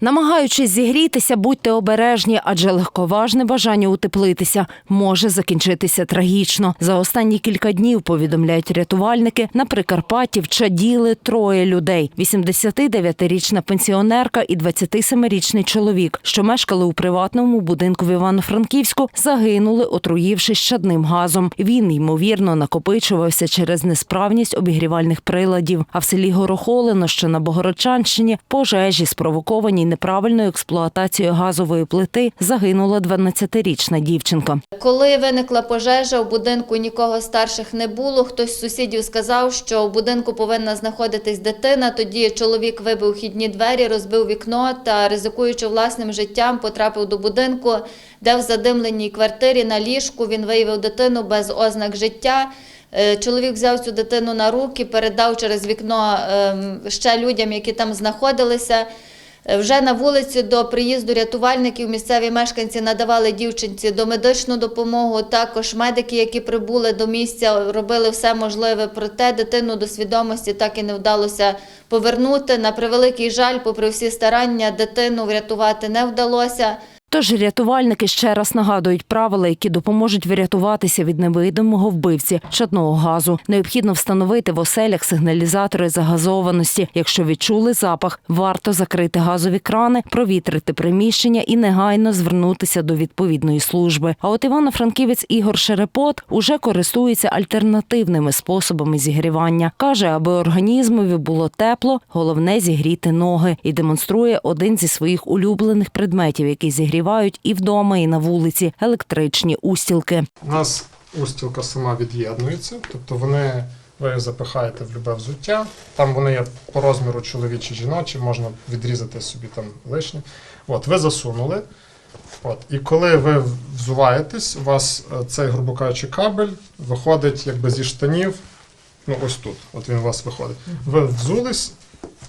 Намагаючись зігрітися, будьте обережні, адже легковажне бажання утеплитися може закінчитися трагічно. За останні кілька днів повідомляють рятувальники. На Прикарпатті вчаділи троє людей: 89-річна пенсіонерка і 27-річний чоловік, що мешкали у приватному будинку в Івано-Франківську, загинули, отруївшись чадним газом. Він ймовірно накопичувався через несправність обігрівальних приладів. А в селі Горохолино, що на Богородчанщині, пожежі спровоковані неправильною експлуатацією газової плити, загинула 12-річна дівчинка. Коли виникла пожежа, у будинку нікого старших не було. Хтось з сусідів сказав, що у будинку повинна знаходитись дитина. Тоді чоловік вибив вхідні двері, розбив вікно та, ризикуючи власним життям, потрапив до будинку, де в задимленій квартирі на ліжку він виявив дитину без ознак життя. Е, Чоловік взяв цю дитину на руки, передав через вікно ем, ще людям, які там знаходилися. Е, Вже на вулиці до приїзду рятувальників місцеві мешканці надавали дівчинці домедичну допомогу. Також медики, які прибули до місця, робили все можливе. Проте дитину до свідомості так і не вдалося повернути. На превеликий жаль, попри всі старання, дитину врятувати не вдалося. Тож рятувальники ще раз нагадують правила, які допоможуть врятуватися від невидимого вбивці чадного газу. Необхідно встановити в оселях сигналізатори загазованості. Якщо відчули запах, варто закрити газові крани, провітрити приміщення і негайно звернутися до відповідної служби. А от Івано-Франківець Ігор Шерепот уже користується альтернативними способами зігрівання. каже, аби організмові було тепло, головне зігріти ноги і демонструє один зі своїх улюблених предметів, які зігрівають і вдома, і на вулиці електричні устілки. У нас устілка сама від'єднується, тобто вони ви запихаєте в любе взуття. Там вони є по розміру чоловічі, жіночі, можна відрізати собі там лишнє. От, ви засунули. От, і коли ви взуваєтесь, у вас е, цей, грубо кажучи, кабель виходить якби зі штанів. Ну, ось тут. От він у вас виходить. Ви взулись,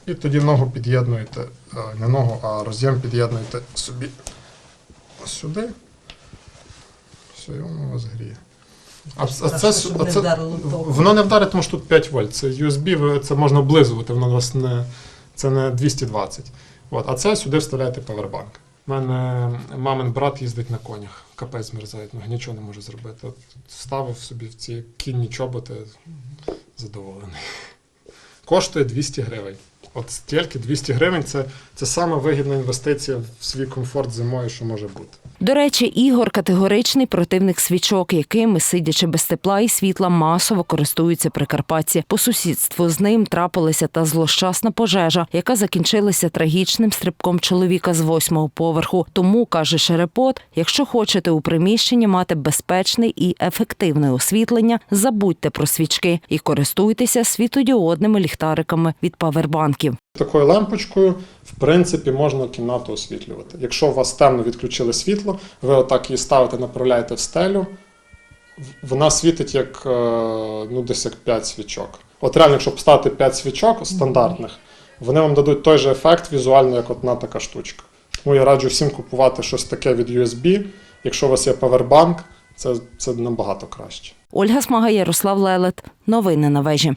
і тоді ногу під'єднуєте, е, не ногу, а роз'єм під'єднуєте собі сюди. Все, і воно вас гріє. А, а це, а це воно не вдарить, тому що тут 5 вольт. Це USB, це можна облизувати, воно у вас не, це не 220. От, а це сюди вставляєте павербанк. У мене мамин брат їздить на конях, капець змерзають, ноги нічого не може зробити. От вставив собі в ці кінні чоботи, задоволений. Коштує 200 гривень. От стільки 200 гривень це, це саме вигідна інвестиція в свій комфорт зимою, що може бути. До речі, Ігор категоричний противник свічок, якими, сидячи без тепла і світла, масово користуються прикарпатці. По сусідству з ним трапилася та злощасна пожежа, яка закінчилася трагічним стрибком чоловіка з восьмого поверху. Тому каже Шерепот: якщо хочете у приміщенні мати безпечне і ефективне освітлення, забудьте про свічки і користуйтеся світодіодними ліхтариками від павербанків. Такою лампочкою, в принципі, можна кімнату освітлювати. Якщо у вас темно відключили світло, ви отак її ставите, направляєте в стелю, вона світить як е, ну, десь як 5 свічок. От реально, якщо поставити 5 свічок стандартних, вони вам дадуть той же ефект візуально, як одна така штучка. Тому я раджу всім купувати щось таке від USB. Якщо у вас є павербанк, це, це набагато краще. Ольга Смага, Ярослав Лелет. Новини на вежі.